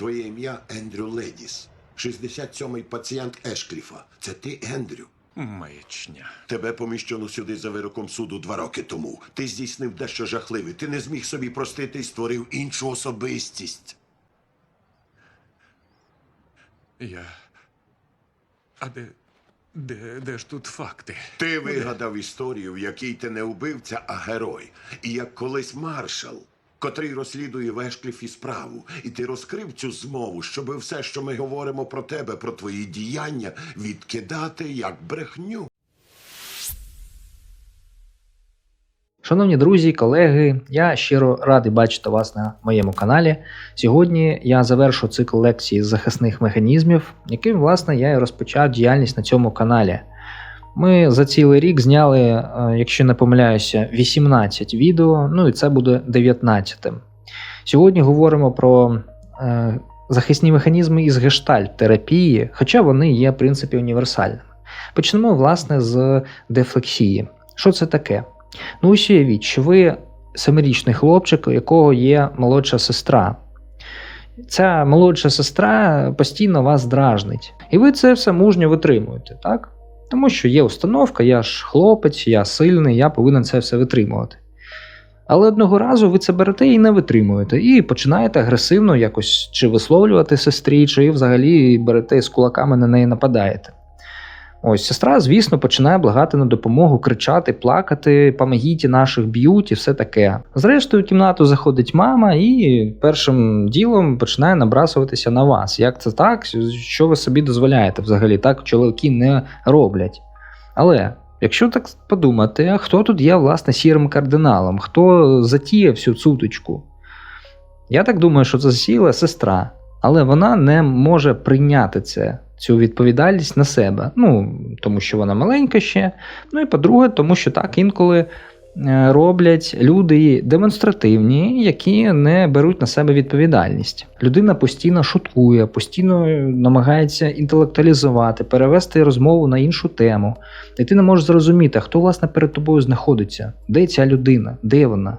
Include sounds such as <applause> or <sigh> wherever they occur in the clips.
Твоє ім'я Ендрю Ледіс. 67-й пацієнт Ешкліфа. Це ти, Ендрю? Маячня. Тебе поміщено сюди за вироком суду два роки тому. Ти здійснив дещо жахливе. Ти не зміг собі простити і створив іншу особистість. Я. А де. Де, де ж тут факти? Ти вигадав історію, в якій ти не убивця, а герой. І як колись маршал, котрий розслідує в Ешкліфі справу. І ти розкрив цю змову, щоб все, що ми говоримо про тебе, про твої діяння, відкидати як брехню. Шановні друзі, колеги, я щиро радий бачити вас на моєму каналі. Сьогодні я завершу цикл лекцій з захисних механізмів, яким, власне, я і розпочав діяльність на цьому каналі. Ми за цілий рік зняли, е, якщо не помиляюся, 18 відео, ну і це буде 19. Сьогодні говоримо про е, захисні механізми із гештальт-терапії, хоча вони є, в принципі, універсальними. Почнемо, власне, з дефлексії. Що це таке? Ну, ось уявіть, що ви семирічний хлопчик, у якого є молодша сестра. Ця молодша сестра постійно вас дражнить. І ви це все мужньо витримуєте, так? Тому що є установка, я ж хлопець, я сильний, я повинен це все витримувати. Але одного разу ви це берете і не витримуєте, і починаєте агресивно якось чи висловлювати сестрі, чи взагалі берете з кулаками на неї нападаєте. Ось сестра, звісно, починає благати на допомогу, кричати, плакати, помогіть, наших б'ють і все таке. Зрештою, в кімнату заходить мама і першим ділом починає набрасуватися на вас. Як це так? Що ви собі дозволяєте взагалі? Так чоловіки не роблять. Але якщо так подумати, хто тут є власне сірим кардиналом? Хто затіяв всю цуточку? Я так думаю, що це засіяла сестра, але вона не може прийняти це цю відповідальність на себе. Ну, тому що вона маленька ще. Ну і по-друге, тому що так інколи е, роблять люди демонстративні, які не беруть на себе відповідальність. Людина постійно шуткує, постійно намагається інтелектуалізувати, перевести розмову на іншу тему. І ти не можеш зрозуміти, хто власне перед тобою знаходиться, де ця людина, де вона.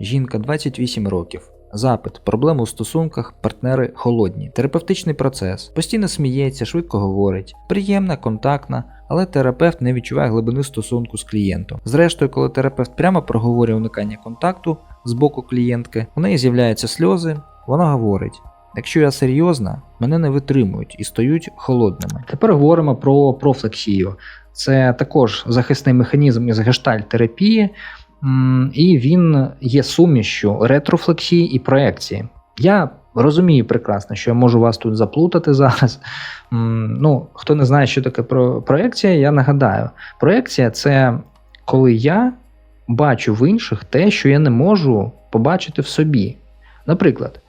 Жінка 28 років. Запит, проблеми у стосунках, партнери холодні, терапевтичний процес, постійно сміється, швидко говорить, приємна, контактна, але терапевт не відчуває глибини стосунку з клієнтом. Зрештою, коли терапевт прямо проговорює уникання контакту з боку клієнтки, у неї з'являються сльози, вона говорить. Якщо я серйозна, мене не витримують і стають холодними. Тепер говоримо про профлексію. Це також захисний механізм із гештальт-терапії, М, і він є сумішю ретрофлексії і проекції. Я розумію прекрасно, що я можу вас тут заплутати <laughs> зараз. Ну, хто не знає, що таке про- проекція, я нагадаю. Проекція це коли я бачу в інших те, що я не можу побачити в собі. Наприклад,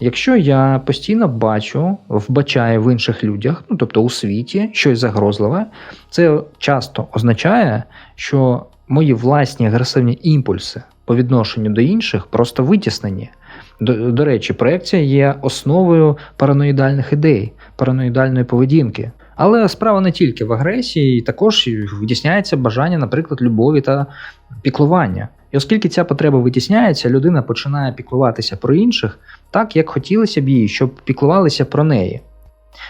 якщо я постійно бачу, вбачаю в інших людях, ну тобто у світі, щось загрозливе, це часто означає, що мої власні агресивні імпульси по відношенню до інших просто витіснені. До, до речі, проекція є основою параноїдальних ідей, параноїдальної поведінки. Але справа не тільки в агресії, також витісняється бажання, наприклад, любові та піклування. І оскільки ця потреба витісняється, людина починає піклуватися про інших так, як хотілося б їй, щоб піклувалися про неї.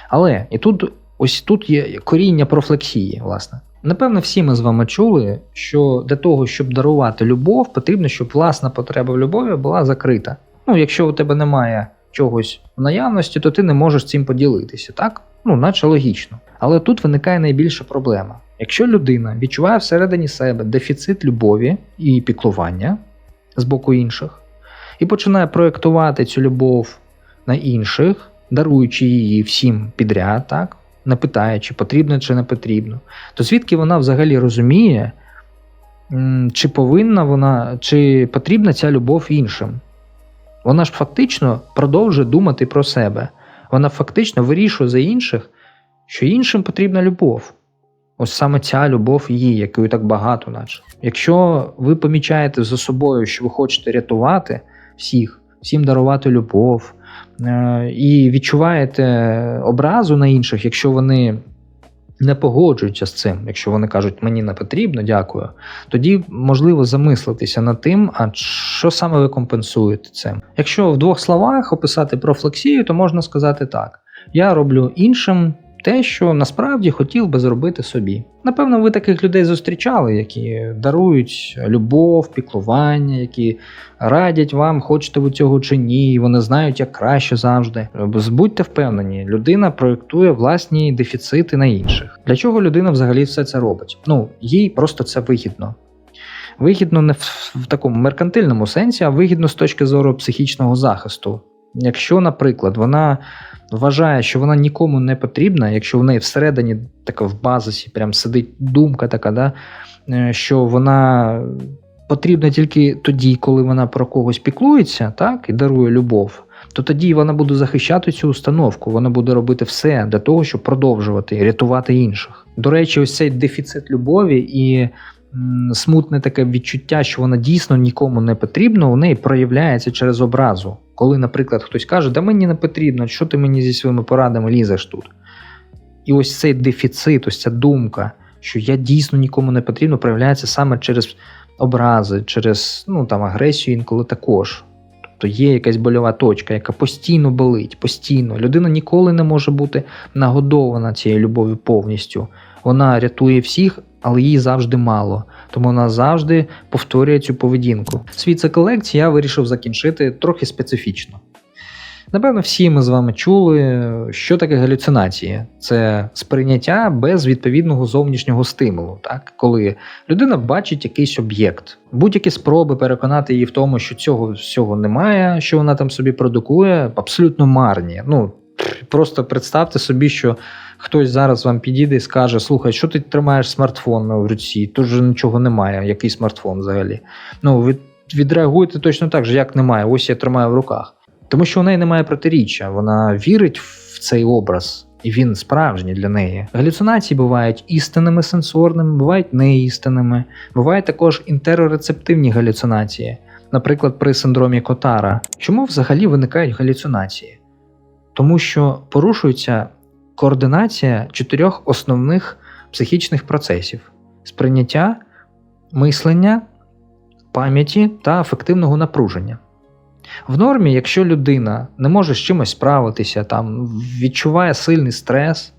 Але і тут ось тут є коріння профлексії, власне. Напевно, всі ми з вами чули, що для того, щоб дарувати любов, потрібно, щоб власна потреба в любові була закрита. Ну, якщо у тебе немає чогось в наявності, то ти не можеш цим поділитися, так? Ну, наче логічно. Але тут виникає найбільша проблема. Якщо людина відчуває всередині себе дефіцит любові і піклування з боку інших, і починає проєктувати цю любов на інших, даруючи її всім підряд, так? Не питаючи, потрібно чи не потрібно, то звідки вона взагалі розуміє, чи повинна вона, чи потрібна ця любов іншим? Вона ж фактично продовжує думати про себе. Вона фактично вирішує за інших, що іншим потрібна любов. Ось саме ця любов її, якої так багато, наче. Якщо ви помічаєте за собою, що ви хочете рятувати всіх, всім дарувати любов, і відчуваєте образу на інших, якщо вони не погоджуються з цим, якщо вони кажуть, мені не потрібно, дякую, тоді можливо замислитися над тим, а що саме ви компенсуєте цим. Якщо в двох словах описати профлексію, то можна сказати так: я роблю іншим те, що насправді хотів би зробити собі. Напевно, ви таких людей зустрічали, які дарують любов, піклування, які радять вам, хочете ви цього чи ні, вони знають, як краще завжди. Будьте впевнені, людина проєктує власні дефіцити на інших. Для чого людина взагалі все це робить? Ну, їй просто це вигідно. Вигідно не в, в такому меркантильному сенсі, а вигідно з точки зору психічного захисту. Якщо, наприклад, вона вважає, що вона нікому не потрібна, якщо в неї всередині така в базисі прям сидить думка така, да, е, що вона потрібна тільки тоді, коли вона про когось піклується, так, і дарує любов, то тоді вона буде захищати цю установку, вона буде робити все для того, щоб продовжувати рятувати інших. До речі, ось цей дефіцит любові і смутне таке відчуття, що вона дійсно нікому не потрібна, у неї проявляється через образу. Коли, наприклад, хтось каже, да мені не потрібно, що ти мені зі своїми порадами лізеш тут. І ось цей дефіцит, ось ця думка, що я дійсно нікому не потрібно, проявляється саме через образи, через ну, там, агресію інколи також. Тобто є якась больова точка, яка постійно болить, постійно. Людина ніколи не може бути нагодована цією любов'ю повністю. Вона рятує всіх, але їй завжди мало. Тому вона завжди повторює цю поведінку. Свій цикл лекцій я вирішив закінчити трохи специфічно. Напевно, всі ми з вами чули, що таке галюцинації. Це сприйняття без відповідного зовнішнього стимулу, так? коли людина бачить якийсь об'єкт. Будь-які спроби переконати її в тому, що цього всього немає, що вона там собі продукує, абсолютно марні. Ну, просто представте собі, що хтось зараз вам підійде і скаже: Слухай, що ти тримаєш смартфон в руці? Тут же нічого немає, який смартфон взагалі. Ну, ви відреагуєте точно так же, як немає. Ось я тримаю в руках. Тому що у неї немає протиріччя, вона вірить в цей образ, і він справжній для неї. Галюцинації бувають істинними сенсорними, бувають неістинними, бувають також інтерорецептивні галюцинації, наприклад, при синдромі Котара. Чому взагалі виникають галюцинації? Тому що порушується координація чотирьох основних психічних процесів: сприйняття, мислення, пам'яті та афективного напруження. В нормі, якщо людина не може з чимось справитися, там відчуває сильний стрес,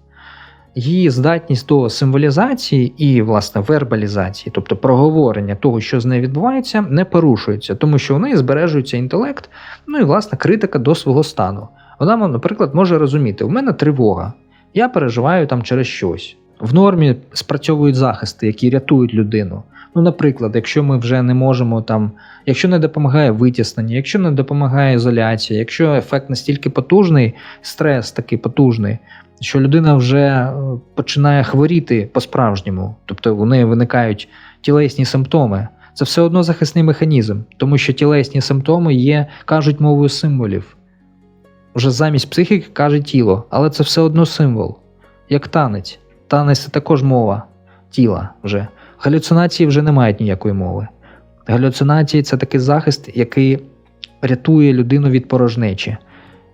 її здатність до символізації і, власне, вербалізації, тобто проговорення того, що з нею відбувається, не порушується, тому що у неї збережується інтелект, ну і власне критика до свого стану. Вона, наприклад, може розуміти, у мене тривога, я переживаю там через щось. В нормі спрацьовують захисти, які рятують людину. Ну, наприклад, якщо ми вже не можемо там, якщо не допомагає витіснення, якщо не допомагає ізоляція, якщо ефект настільки потужний, стрес такий потужний, що людина вже е, починає хворіти по-справжньому, тобто у неї виникають тілесні симптоми. Це все одно захисний механізм, тому що тілесні симптоми є, кажуть мовою символів. Вже замість психіки каже тіло, але це все одно символ, як танець. Танець це також мова тіла вже. Галюцинації вже не мають ніякої мови. Галюцинації це такий захист, який рятує людину від порожнечі,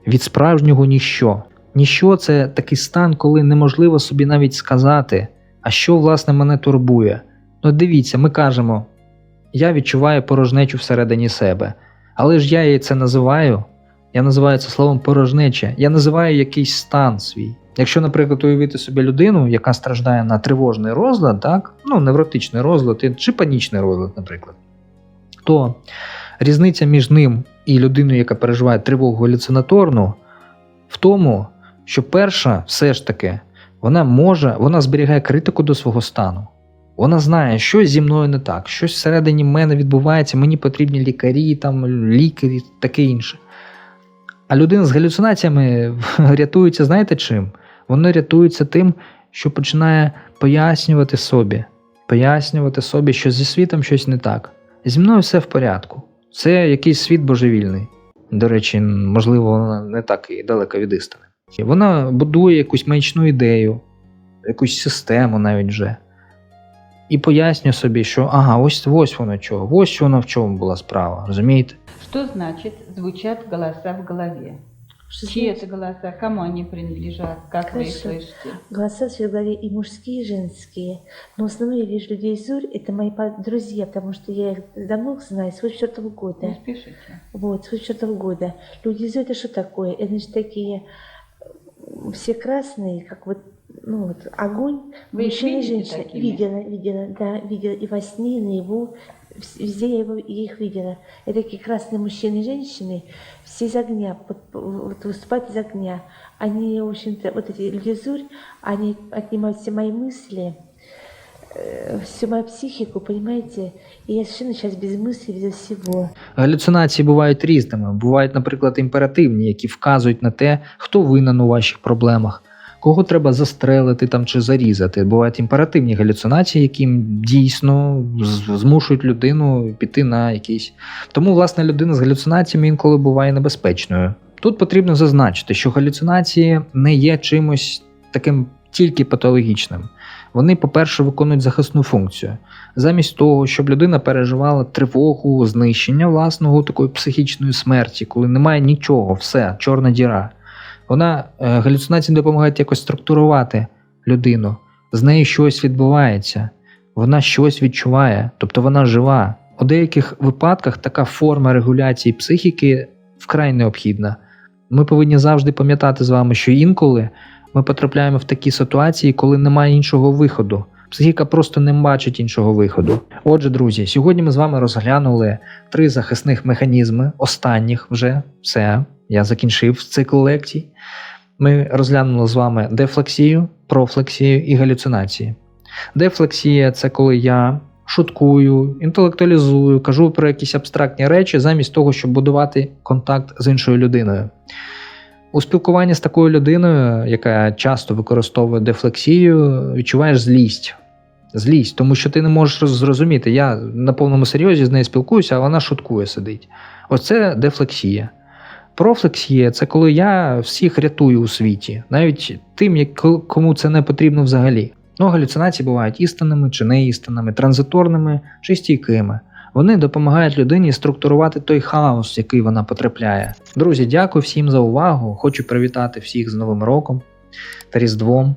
від справжнього ніщо. Ніщо це такий стан, коли неможливо собі навіть сказати, а що власне мене турбує. Ну дивіться, ми кажемо, я відчуваю порожнечу всередині себе, але ж я її це називаю. Я називаю це словом порожнеча. Я називаю якийсь стан свій. Якщо, наприклад, уявити собі людину, яка страждає на тривожний розлад, так, ну, невротичний розлад чи панічний розлад, наприклад, то різниця між ним і людиною, яка переживає тривогу галюцинаторну, в тому, що перша все ж таки вона може, вона зберігає критику до свого стану. Вона знає, що зі мною не так, щось всередині мене відбувається, мені потрібні лікарі, там, лікарі, таке інше. А людина з галюцинаціями <laughs> рятується, знаєте чим? Вона рятується тим, що починає пояснювати собі, пояснювати собі, що зі світом щось не так. Зі мною все в порядку. Це якийсь світ божевільний. До речі, можливо, вона не так і далека від істини. Вона будує якусь маячну ідею, якусь систему навіть вже. І пояснює собі, що ага, ось ось воно чого, ось воно в чому була справа, розумієте? Что значит звучат голоса в голове? Что Чьи знаете, это голоса? Кому они принадлежат? Как вы их Хорошо. слышите? Голоса в своей голове и мужские, и женские. Но в основном я вижу людей из Зурь, это мои по- друзья, потому что я их давно знаю, с 84 года. Не спешите. Вот, с 84 года. Люди из Зурь, это что такое? Это значит такие м, все красные, как вот, ну вот, огонь. Вы их мужчины и видите женщины. такими? Видела, видела, да, видела и во сне, и наяву. Вс- Везде я его, я их видела. Это такие красные мужчины и женщины, все из огня, вот, вот выступают из огня. Они, в общем-то, вот эти люди Зурь, они отнимают все мои мысли, э, всю мою психику, понимаете? И я совершенно сейчас без мыслей, без всего. Галюцинації бувають різними. Бувають, наприклад, імперативні, які вказують на те, хто винен у ваших проблемах, кого треба застрелити там чи зарізати. Бувають імперативні галюцинації, які дійсно змушують людину піти на якісь. Тому, власне, людина з галюцинаціями інколи буває небезпечною. Тут потрібно зазначити, що галюцинації не є чимось таким тільки патологічним. Вони, по-перше, виконують захисну функцію замість того, щоб людина переживала тривогу, знищення власного такої психічної смерті, коли немає нічого, все, чорна діра. Вона е, галюцинації допомагають якось структурувати людину. З нею щось відбувається, вона щось відчуває, тобто вона жива. У деяких випадках така форма регуляції психіки вкрай необхідна. Ми повинні завжди пам'ятати з вами, що інколи ми потрапляємо в такі ситуації, коли немає іншого виходу. Психіка просто не бачить іншого виходу. Отже, друзі, сьогодні ми з вами розглянули три захисних механізми, останніх вже все. Я закінчив цикл лекцій. Ми розглянули з вами дефлексію, профлексію і галюцинації. Дефлексія це коли я шуткую, інтелектуалізую, кажу про якісь абстрактні речі, замість того, щоб будувати контакт з іншою людиною. У спілкуванні з такою людиною, яка часто використовує дефлексію, відчуваєш злість. Злість, тому що ти не можеш зрозуміти. Я на повному серйозі з нею спілкуюся, а вона шуткує сидить. Оце дефлексія. Профлексія це коли я всіх рятую у світі, навіть тим, кому це не потрібно взагалі. Ну, галюцинації бувають істинними чи неістинними, транзиторними чи стійкими. Вони допомагають людині структурувати той хаос, який вона потрапляє. Друзі, дякую всім за увагу. Хочу привітати всіх з Новим роком та Різдвом.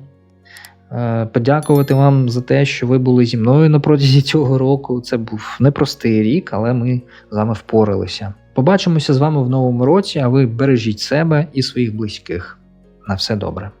Е, Подякувати вам за те, що ви були зі мною на протязі цього року. Це був непростий рік, але ми з вами впоралися. Побачимося з вами в новому році, а ви бережіть себе і своїх близьких. На все добре.